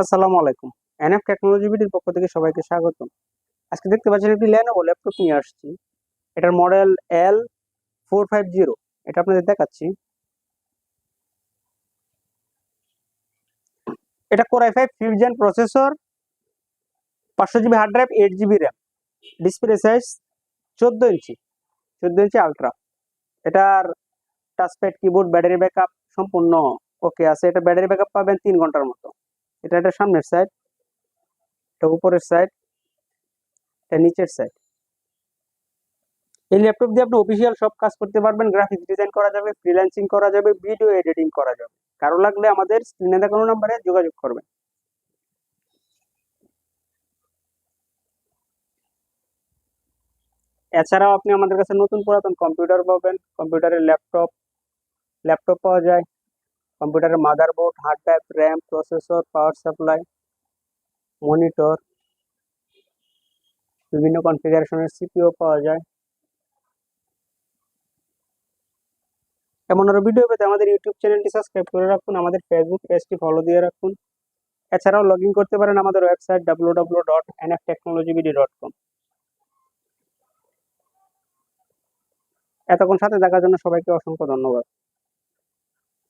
আসসালামু আলাইকুম। NF technology বিডির পক্ষ থেকে সবাইকে স্বাগতম। আজকে দেখতে পাচ্ছেন একটি ল্যানোভো ল্যাপটপ নিয়ে আসছি। এটার model L four five zero এটা আপনাদের দেখাচ্ছি। এটা core i five fifth gen processor পাঁচশো GB hard drive eight GB RAM display size চোদ্দ ইঞ্চি চোদ্দ ইঞ্চি আলট্রা এটার টাচপ্যাড কিবোর্ড ব্যাটারি ব্যাকআপ সম্পূর্ণ ওকে আছে। এটা ব্যাটারি ব্যাকআপ পাবেন তিন ঘণ্টার মতো। এটা একটা সামনের সাইড এটা উপরের সাইড এটা নিচের সাইড এই ল্যাপটপ দিয়ে আপনি অফিসিয়াল সব কাজ করতে পারবেন গ্রাফিক্স ডিজাইন করা যাবে ফ্রিল্যান্সিং করা যাবে ভিডিও এডিটিং করা যাবে। কারও লাগলে আমাদের স্ক্রিনে দেখানো নাম্বারে যোগাযোগ করবেন। এছাড়াও আপনি আমাদের কাছে নতুন পুরাতন কম্পিউটার পাবেন কম্পিউটারের ল্যাপটপ ল্যাপটপ পাওয়া যায়। কম্পিউটারের motherboard hard drive RAM processor power supply monitor বিভিন্ন কনফিগারেশনের সিপিও পাওয়া যায়। এমন আরও ভিডিও পেতে আমাদের ইউটিউব চ্যানেলটি সাবস্ক্রাইব করে রাখুন, আমাদের ফেসবুক পেজটি ফলো দিয়ে রাখুন। এছাড়াও লগ করতে পারেন আমাদের website W W dot NF technology BD dot com এতক্ষণ সাথে দেখার জন্য সবাইকে অসংখ্য ধন্যবাদ।